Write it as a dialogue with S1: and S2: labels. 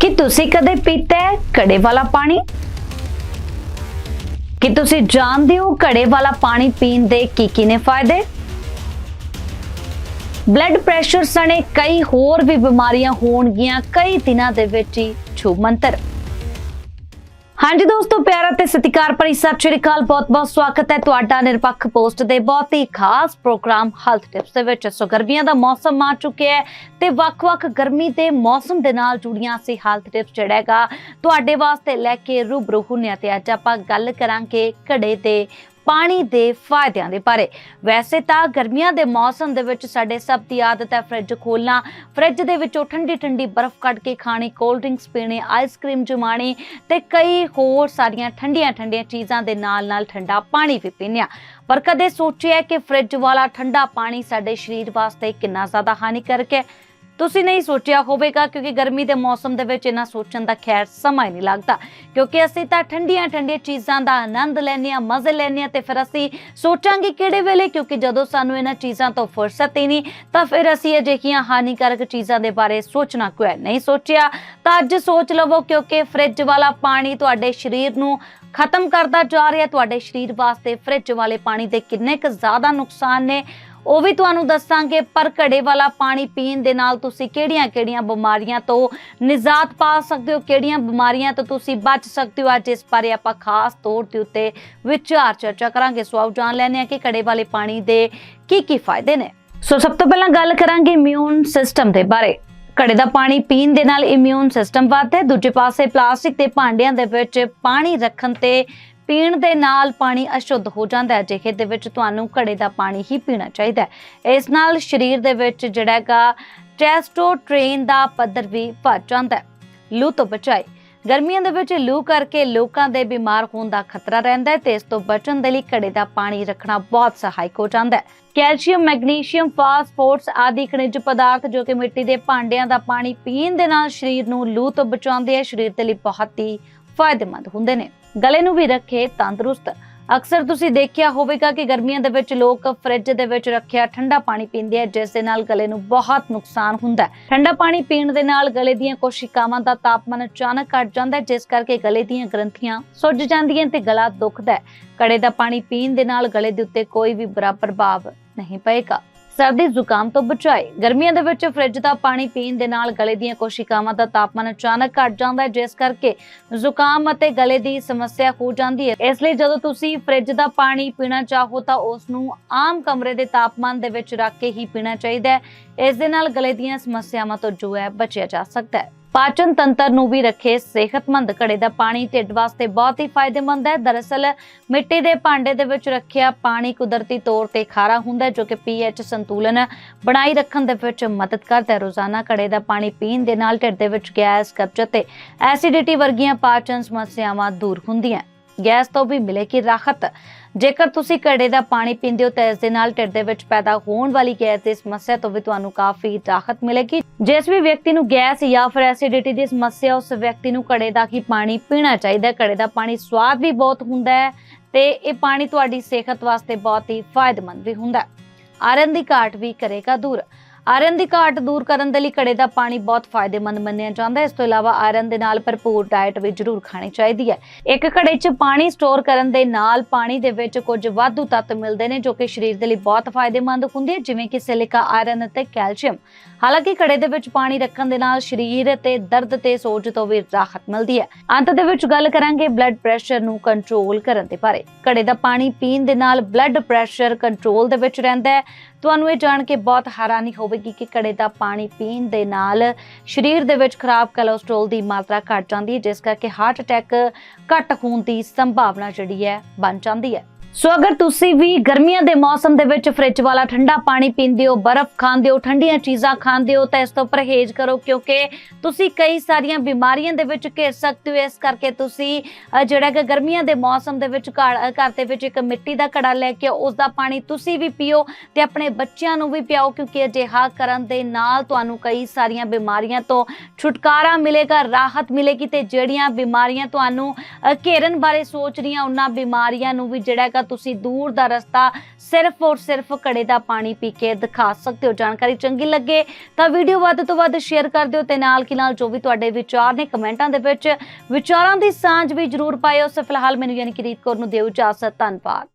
S1: ਕਿ ਤੁਸੀਂ ਕਦੇ ਪੀਤਾ ਹੈ ਘੜੇ ਵਾਲਾ ਪਾਣੀ? ਕਿ ਤੁਸੀਂ ਜਾਣਦੇ ਹੋ ਘੜੇ ਵਾਲਾ ਪਾਣੀ ਪੀਣ ਦੇ ਕੀ ਕੀ ਨੇ ਫਾਇਦੇ? ਬਲੱਡ ਪ੍ਰੈਸ਼ਰ ਸਣੇ ਕਈ ਹੋਰ ਵੀ ਬਿਮਾਰੀਆਂ ਹੋਣਗੀਆਂ, ਕਈ ਦਿਨਾਂ ਦੇ ਵਿੱਚ ਹੀ ਛੂਬ ਮੰਤਰ। ਹਾਂਜੀ ਦੋਸਤੋ, ਪਿਆਰਾ ਤੇ ਸਤਿਕਾਰ ਭਰੀ ਸਤਿ ਸ਼੍ਰੀ ਅਕਾਲ। ਬਹੁਤ-ਬਹੁਤ ਸਵਾਗਤ ਹੈ ਤੁਹਾਡਾ ਨਿਰਪੱਖ ਪੋਸਟ ਦੇ ਬਹੁਤ ਹੀ ਖਾਸ ਪ੍ਰੋਗਰਾਮ ਹੈਲਥ ਟਿਪਸ ਦੇ ਵਿੱਚ। ਸੋ ਗਰਮੀਆਂ ਦਾ ਮੌਸਮ ਆ ਚੁੱਕਿਆ ਹੈ ਤੇ ਵੱਖ-ਵੱਖ ਗਰਮੀ ਦੇ ਮੌਸਮ ਦੇ ਨਾਲ ਜੁੜੀਆਂ ਸੀ ਹੈਲਥ ਟਿਪਸ ਜਿਹੜਾ ਹੈਗਾ, ਤੁਹਾਡੇ ਵਾਸਤੇ ਲੈ ਕੇ ਰੂਬਰੂ ਹੁੰਨੇ ਆ ਤੇ ਅੱਜ ਆਪਾਂ ਗੱਲ ਕਰਾਂਗੇ ਘੜੇ ਦੇ ਪਾਣੀ ਦੇ ਫਾਇਦਿਆਂ ਦੇ ਬਾਰੇ। ਵੈਸੇ ਤਾਂ ਗਰਮੀਆਂ ਦੇ ਮੌਸਮ ਦੇ ਵਿੱਚ ਸਾਡੇ ਸਭ ਦੀ ਆਦਤ ਹੈ ਫ੍ਰਿਜ ਖੋਲਣਾ। ਫ੍ਰਿਜ ਦੇ ਵਿੱਚੋਂ ਠੰਡੀ ਠੰਡੀ ਬਰਫ਼ ਕੱਢ ਕੇ ਖਾਣੀ ਕੋਲਡ ਡਰਿੰਕਸ ਪੀਣੇ ਆਈਸਕ੍ਰੀਮ ਜਮਾਣੀ ਤੇ ਕਈ ਹੋਰ ਸਾਰੀਆਂ ਠੰਡੀਆਂ ਠੰਡੀਆਂ ਚੀਜ਼ਾਂ ਦੇ ਨਾਲ ਨਾਲ ਠੰਡਾ ਪਾਣੀ ਵੀ ਪੀਂਦੇ ਹਾਂ। ਪਰ ਕਦੇ ਸੋਚਿਆ ਕਿ ਫ੍ਰਿਜ ਵਾਲਾ ਠੰਡਾ ਪਾਣੀ ਸਾਡੇ ਸਰੀਰ ਵਾਸਤੇ ਕਿੰਨਾ ਜ਼ਿਆਦਾ ਹਾਨੀਕਾਰਕ ਹੈ? ਤੁਸੀਂ ਨਹੀਂ ਸੋਚਿਆ ਹੋਵੇਗਾ ਕਿਉਂਕਿ ਗਰਮੀ ਦੇ ਮੌਸਮ ਦੇ ਵਿੱਚ ਇਹਨਾਂ ਸੋਚਣ ਦਾ ਖੈਰ ਸਮਾਂ ਨਹੀਂ ਲੱਗਦਾ। ਕਿਉਂਕਿ ਅਸੀਂ ਤਾਂ ਠੰਡੀਆਂ ਠੰਡੀਆਂ ਚੀਜ਼ਾਂ ਦਾ ਆਨੰਦ ਲੈਂਦੇ ਹਾਂ, ਮਜ਼ੇ ਲੈਂਦੇ ਹਾਂ ਤੇ ਫਿਰ ਅਸੀਂ ਸੋਚਾਂਗੇ ਕਿਹੜੇ ਵੇਲੇ, ਕਿਉਂਕਿ ਜਦੋਂ ਸਾਨੂੰ ਇਹਨਾਂ ਚੀਜ਼ਾਂ ਤੋਂ ਫੁਰਸਤ ਹੀ ਨਹੀਂ, ਤਾਂ ਫਿਰ ਅਸੀਂ ਅਜਿਹੀਆਂ ਹਾਨੀਕਾਰਕ ਚੀਜ਼ਾਂ ਦੇ ਬਾਰੇ ਸੋਚਣਾ ਕਿਉਂ ਨਹੀਂ ਸੋਚਿਆ? ਤਾਂ ਅੱਜ ਸੋਚ ਲਵੋ ਕਿਉਂਕਿ ਫ੍ਰਿਜ ਵਾਲਾ ਪਾਣੀ ਤੁਹਾਡੇ ਸਰੀਰ ਨੂੰ ਖਤਮ ਕਰਦਾ ਜਾ ਰਿਹਾ। ਤੁਹਾਡੇ ਸਰੀਰ ਵਾਸਤੇ ਫ੍ਰਿਜ ਵਾਲੇ ਪਾਣੀ ਦੇ ਕਿੰਨੇ ਕੁ ਜ਼ਿਆਦਾ ਨੁਕਸਾਨ ਨੇ। ਉਹ ਵੀ ਤੁਹਾਨੂੰ ਦੱਸਾਂਗੇ, ਪਰ ਘੜੇ ਵਾਲਾ ਪਾਣੀ ਪੀਣ ਦੇ ਨਾਲ ਤੁਸੀਂ ਕਿਹੜੀਆਂ-ਕਿਹੜੀਆਂ ਬਿਮਾਰੀਆਂ ਤੋਂ ਨਿਜਾਤ ਪਾ ਸਕਦੇ ਹੋ? ਕਿਹੜੀਆਂ ਬਿਮਾਰੀਆਂ ਤੋਂ ਤੁਸੀਂ ਬਚ ਸਕਦੇ ਹੋ? ਅੱਜ ਇਸ ਬਾਰੇ ਆਪਾਂ ਖਾਸ ਤੌਰ ਦੇ ਉੱਤੇ ਵਿਚਾਰ ਚਰਚਾ ਕਰਾਂਗੇ। ਸੋ ਆਓ ਜਾਣ ਲੈਣੇ ਆ ਕਿ ਘੜੇ ਵਾਲੇ ਪਾਣੀ ਦੇ ਕੀ ਕੀ ਫਾਇਦੇ ਨੇ। ਸੋ ਸਭ ਤੋਂ ਪਹਿਲਾਂ ਗੱਲ ਕਰਾਂਗੇ ਇਮਿਊਨ ਸਿਸਟਮ ਦੇ ਬਾਰੇ। ਘੜੇ ਦਾ ਪਾਣੀ ਪੀਣ ਦੇ ਨਾਲ ਇਮਿਊਨ ਸਿਸਟਮ ਵੱਧਦਾ ਹੈ। ਦੂਜੇ ਪਾਸੇ ਪਲਾਸਟਿਕ ਦੇ ਭਾਂਡਿਆਂ ਦੇ ਵਿੱਚ ਪਾਣੀ ਰੱਖਣ ਤੇ ਪੀਣ ਦੇ ਨਾਲ ਪਾਣੀ ਅਸ਼ੁੱਧ ਹੋ ਜਾਂਦਾ ਹੈ ਜਿਹੇ ਦੇ ਵਿੱਚ ਤੁਹਾਨੂੰ ਘੜੇ ਦਾ ਪਾਣੀ ਹੀ ਪੀਣਾ ਚਾਹੀਦਾ ਹੈ। ਇਸ ਨਾਲ ਸਰੀਰ ਦੇ ਵਿੱਚ ਜਿਹੜਾ ਹੈਗਾ ਟੈਸਟੋਸਟੇਰਨ ਦਾ ਪੱਧਰ ਵੀ ਵੱਧ ਜਾਂਦਾ ਹੈ। ਲੂ ਤੋਂ ਬਚਾਏ, ਗਰਮੀਆਂ ਦੇ ਵਿੱਚ ਲੂ ਕਰਕੇ ਲੋਕਾਂ ਦੇ ਬਿਮਾਰ ਹੋਣ ਦਾ ਖਤਰਾ ਰਹਿੰਦਾ ਹੈ ਤੇ ਇਸ ਤੋਂ ਬਚਣ ਦੇ ਲਈ ਘੜੇ ਦਾ ਪਾਣੀ ਰੱਖਣਾ ਬਹੁਤ ਸਹਾਇਕ ਹੋ ਜਾਂਦਾ ਹੈ। ਕੈਲਸ਼ੀਅਮ, ਮੈਗਨੀਸ਼ੀਅਮ, ਫਾਸਫੋਰਸ ਆਦਿ ਖਣਿਜ ਪਦਾਰਥ ਜੋ ਕਿ ਮਿੱਟੀ ਦੇ ਭਾਂਡਿਆਂ ਦਾ ਪਾਣੀ ਪੀਣ ਦੇ ਨਾਲ ਸਰੀਰ ਨੂੰ ਲੂ ਤੋਂ ਬਚਾਉਂਦੇ ਹੈ ਸਰੀਰ ਦੇ ਲਈ ਬਹੁਤ ਹੀ ਫਾਇਦੇਮੰਦ ਹੁੰਦੇ ਨੇ। ਗਲੇ ਨੂੰ ਵੀ ਰੱਖੇ ਤੰਦਰੁਸਤ। ਅਕਸਰ ਤੁਸੀਂ ਦੇਖਿਆ ਹੋਵੇਗਾ ਕਿ ਗਰਮੀਆਂ ਦੇ ਵਿੱਚ ਲੋਕ ਫ੍ਰਿਜ ਦੇ ਵਿੱਚ ਰੱਖਿਆ ਠੰਡਾ ਪਾਣੀ ਪੀਂਦੇ ਆ, ਜਿਸ ਦੇ ਨਾਲ ਗਲੇ ਨੂੰ ਬਹੁਤ ਨੁਕਸਾਨ ਹੁੰਦਾ ਹੈ। ਠੰਡਾ ਪਾਣੀ ਪੀਣ ਦੇ ਨਾਲ ਗਲੇ ਦੀਆਂ ਕੋਸ਼ਿਕਾਵਾਂ ਦਾ ਤਾਪਮਾਨ ਅਚਾਨਕ ਘਟ ਜਾਂਦਾ ਹੈ, ਜਿਸ ਕਰਕੇ ਗਲੇ ਦੀਆਂ ਗ੍ਰੰਥੀਆਂ ਸੁੱਜ ਜਾਂਦੀਆਂ ਤੇ ਗਲਾ ਦੁਖਦਾ ਹੈ। ਕੜੇ ਦਾ ਪਾਣੀ ਪੀਣ ਦੇ ਨਾਲ ਗਲੇ ਦੇ ਉੱਤੇ ਕੋਈ ਵੀ ਬੁਰਾ ਪ੍ਰਭਾਵ ਨਹੀਂ ਪਏਗਾ। ਸਰਦੀ ਜ਼ੁਕਾਮ ਤੋਂ ਬਚਾਏ। ਗਰਮੀਆਂ ਦੇ ਵਿੱਚ ਫ੍ਰਿਜ ਦਾ ਪਾਣੀ ਪੀਣ ਦੇ ਨਾਲ ਗਲੇ ਦੀਆਂ ਕੋਸ਼ਿਕਾਵਾਂ ਦਾ ਤਾਪਮਾਨ ਅਚਾਨਕ ਘਟ ਜਾਂਦਾ ਹੈ, ਜਿਸ ਕਰਕੇ ਜ਼ੁਕਾਮ ਅਤੇ ਗਲੇ ਦੀ ਸਮੱਸਿਆ ਹੋ ਜਾਂਦੀ ਹੈ। ਇਸ ਲਈ ਜਦੋਂ ਤੁਸੀਂ ਫ੍ਰਿਜ ਦਾ ਪਾਣੀ ਪੀਣਾ ਚਾਹੋ ਤਾਂ ਉਸ ਨੂੰ ਆਮ ਕਮਰੇ ਦੇ ਤਾਪਮਾਨ ਦੇ ਵਿੱਚ ਰੱਖ ਕੇ ਹੀ ਪੀਣਾ ਚਾਹੀਦਾ ਹੈ। ਇਸ ਦੇ ਨਾਲ ਗਲੇ ਦੀਆਂ ਸਮੱਸਿਆਵਾਂ ਤੋਂ ਜੋ ਹੈ, ਬਚਿਆ ਜਾ ਸਕਦਾ ਹੈ। ਪਾਚਨ ਤੰਤਰ ਨੂੰ ਵੀ ਰੱਖੇ ਸਿਹਤਮੰਦ ਘੜੇ ਦਾ ਪਾਣੀ ਢਿੱਡ ਵਾਸਤੇ ਬਹੁਤ ਹੀ ਫਾਇਦੇਮੰਦ ਹੈ। ਦਰਅਸਲ ਮਿੱਟੀ ਦੇ ਭਾਂਡੇ ਦੇ ਵਿੱਚ ਰੱਖਿਆ ਪਾਣੀ ਕੁਦਰਤੀ ਤੌਰ ਤੇ ਖਾਰਾ ਹੁੰਦਾ ਹੈ, ਜੋ ਕਿ ਪੀਐਚ ਸੰਤੁਲਨ ਬਣਾਈ ਰੱਖਣ ਦੇ ਵਿੱਚ ਮਦਦ ਕਰਦਾ ਹੈ। ਰੋਜ਼ਾਨਾ ਘੜੇ ਦਾ ਪਾਣੀ ਪੀਣ ਦੇ ਨਾਲ ਢਿੱਡ ਦੇ ਵਿੱਚ ਗੈਸ ਕਬਜ਼ ਤੇ ਐਸਿਡਿਟੀ ਵਰਗੀਆਂ ਪਾਚਨ ਸਮੱਸਿਆਵਾਂ ਦੂਰ ਹੁੰਦੀਆਂ ਗੈਸ ਤੋਂ ਵੀ ਮਿਲੇਗੀ ਰਾਹਤ ਜੇਕਰ ਤੁਸੀਂ ਘੜੇ ਦਾ ਪਾਣੀ ਪੀਂਦੇ ਹੋ ਤਾਂ ਇਸ ਦੇ ਨਾਲ ਢਿੱਡ ਦੇ ਵਿੱਚ ਪੈਦਾ ਹੋਣ ਵਾਲੀ ਗੈਸ ਦੀ ਸਮੱਸਿਆ ਤੋਂ ਵੀ ਤੁਹਾਨੂੰ ਕਾਫੀ ਰਾਹਤ ਮਿਲੇਗੀ। ਜਿਸ ਵੀ ਵਿਅਕਤੀ ਨੂੰ ਗੈਸ ਜਾਂ ਫਿਰ ਐਸਿਡਿਟੀ ਦੀ ਸਮੱਸਿਆ, ਉਸ ਵਿਅਕਤੀ ਨੂੰ ਘੜੇ ਦਾ ਹੀ ਪਾਣੀ ਪੀਣਾ ਚਾਹੀਦਾ ਹੈ। ਘੜੇ ਦਾ ਪਾਣੀ ਸਵਾਦ ਵੀ ਬਹੁਤ ਹੁੰਦਾ ਹੈ ਤੇ ਇਹ ਪਾਣੀ ਤੁਹਾਡੀ ਸਿਹਤ ਵਾਸਤੇ ਬਹੁਤ ਹੀ ਫਾਇਦੇਮੰਦ ਵੀ ਹੁੰਦਾ ਹੈ। ਆਇਰਨ ਦੀ ਘਾਟ ਵੀ ਕਰੇਗਾ ਦੂਰ। ਆਇਰਨ ਦੀ ਘਾਟ ਦੂਰ ਕਰਨ ਦੇ ਲਈ ਘੜੇ ਦਾ ਪਾਣੀ ਬਹੁਤ ਫਾਇਦੇਮੰਦ ਮੰਨਿਆ ਜਾਂਦਾ ਹੈ। ਇਸ ਤੋਂ ਇਲਾਵਾ ਆਇਰਨ ਦੇ ਨਾਲ ਭਰਪੂਰ ਡਾਈਟ ਵੀ ਜ਼ਰੂਰ ਖਾਣੀ ਚਾਹੀਦੀ ਹੈ। ਇੱਕ ਘੜੇ 'ਚ ਪਾਣੀ ਸਟੋਰ ਕਰਨ ਦੇ ਨਾਲ ਪਾਣੀ ਦੇ ਵਿੱਚ ਕੁਝ ਵਾਧੂ ਤੱਤ ਮਿਲਦੇ ਨੇ ਜੋ ਕਿ ਸਰੀਰ ਦੇ ਲਈ ਬਹੁਤ ਫਾਇਦੇਮੰਦ ਹੁੰਦੇ ਆ, ਜਿਵੇਂ ਕਿ ਸਿਲਿਕਾ ਆਇਰਨ ਅਤੇ ਕੈਲਸ਼ੀਅਮ। ਹਾਲਾਂਕਿ ਘੜੇ ਦੇ ਵਿੱਚ ਪਾਣੀ ਰੱਖਣ ਦੇ ਨਾਲ ਸਰੀਰ ਤੇ ਦਰਦ ਤੇ ਸੋਜ ਤੋਂ ਵੀ ਰਾਹਤ ਮਿਲਦੀ ਹੈ। ਅੰਤ ਦੇ ਵਿੱਚ ਗੱਲ ਕਰਾਂਗੇ ਬਲੱਡ ਪ੍ਰੈਸ਼ਰ ਨੂੰ ਕੰਟਰੋਲ ਕਰਨ ਦੇ ਬਾਰੇ। ਘੜੇ ਦਾ ਪਾਣੀ ਪੀਣ ਦੇ ਨਾਲ ਬਲੱਡ ਪ੍ਰੈਸ਼ਰ ਕੰਟਰੋਲ ਦੇ ਵਿੱਚ ਰਹਿੰਦਾ ਹੈ। ਤੁਹਾਨੂੰ ਇਹ ਜਾਣ ਕੇ ਬਹੁਤ ਹੈਰਾਨੀ ਹੋਵੇਗੀ ਕਿ ਘੜੇ ਦਾ ਪਾਣੀ ਪੀਣ ਦੇ ਨਾਲ ਸਰੀਰ ਦੇ ਵਿੱਚ ਖਰਾਬ ਕੋਲੇਸਟ੍ਰੋਲ ਦੀ ਮਾਤਰਾ ਘਟ ਜਾਂਦੀ ਹੈ, ਜਿਸ ਕਰਕੇ ਹਾਰਟ ਅਟੈਕ ਘੱਟ ਹੋਣ ਦੀ ਸੰਭਾਵਨਾ ਜਿਹੜੀ ਹੈ ਬਣ ਜਾਂਦੀ ਹੈ। ਸੋ ਅਗਰ ਤੁਸੀਂ ਵੀ ਗਰਮੀਆਂ ਦੇ ਮੌਸਮ ਦੇ ਵਿੱਚ ਫ੍ਰਿਜ ਵਾਲਾ ਠੰਡਾ ਪਾਣੀ ਪੀਂਦੇ ਹੋ, ਬਰਫ਼ ਖਾਂਦੇ ਹੋ, ਠੰਡੀਆਂ ਚੀਜ਼ਾਂ ਖਾਂਦੇ ਹੋ, ਤਾਂ ਇਸ ਤੋਂ ਪਰਹੇਜ਼ ਕਰੋ ਕਿਉਂਕਿ ਤੁਸੀਂ ਕਈ ਸਾਰੀਆਂ ਬਿਮਾਰੀਆਂ ਦੇ ਵਿੱਚ ਘਿਰ ਸਕਦੇ ਹੋ। ਇਸ ਕਰਕੇ ਤੁਸੀਂ ਜਿਹੜਾ ਕਿ ਗਰਮੀਆਂ ਦੇ ਮੌਸਮ ਦੇ ਵਿੱਚ ਘਰ ਘਰ ਦੇ ਵਿੱਚ ਇੱਕ ਮਿੱਟੀ ਦਾ ਘੜਾ ਲੈ ਕੇ ਉਸ ਦਾ ਪਾਣੀ ਤੁਸੀਂ ਵੀ ਪੀਓ ਤੇ ਆਪਣੇ ਬੱਚਿਆਂ ਨੂੰ ਵੀ ਪਿਆਓ ਕਿਉਂਕਿ ਅਜਿਹਾ ਕਰਨ ਦੇ ਨਾਲ ਤੁਹਾਨੂੰ ਕਈ ਸਾਰੀਆਂ ਬਿਮਾਰੀਆਂ ਤੋਂ ਛੁਟਕਾਰਾ ਮਿਲੇਗਾ, ਰਾਹਤ ਮਿਲੇਗੀ ਤੇ ਜਿਹੜੀਆਂ ਬਿਮਾਰੀਆਂ ਤੁਹਾਨੂੰ ਘੇਰਨ ਬਾਰੇ ਸੋਚ ਰਹੀਆਂ, ਉਹਨਾਂ ਬਿਮਾਰੀਆਂ ਨੂੰ ਵੀ ਜਿਹੜਾ ਹੈਗਾ ਤੁਸੀਂ ਦੂਰ ਦਾ ਰਸਤਾ ਸਿਰਫ ਔਰ ਸਿਰਫ ਘੜੇ ਦਾ ਪਾਣੀ ਪੀ ਕੇ ਦਿਖਾ ਸਕਦੇ ਹੋ। ਜਾਣਕਾਰੀ ਚੰਗੀ ਲੱਗੇ ਤਾਂ ਵੀਡੀਓ ਵੱਧ ਤੋਂ ਵੱਧ ਸ਼ੇਅਰ ਕਰ ਦਿਓ ਤੇ ਨਾਲ ਕੀ ਨਾਲ ਜੋ ਵੀ ਤੁਹਾਡੇ ਵਿਚਾਰ ਨੇ ਕਮੈਂਟਾਂ ਦੇ ਵਿੱਚ ਵਿਚਾਰਾਂ ਦੀ ਸਾਂਝ ਵੀ ਜਰੂਰ ਪਾਇਓ। ਸੋ ਫਿਲਹਾਲ ਮੈਨੂੰ ਯਾਨੀ ਕਿ ਰੀਤ ਕੌਰ ਨੂੰ ਦਿਓ ਇਜਾਜ਼ਤ। ਧੰਨਵਾਦ।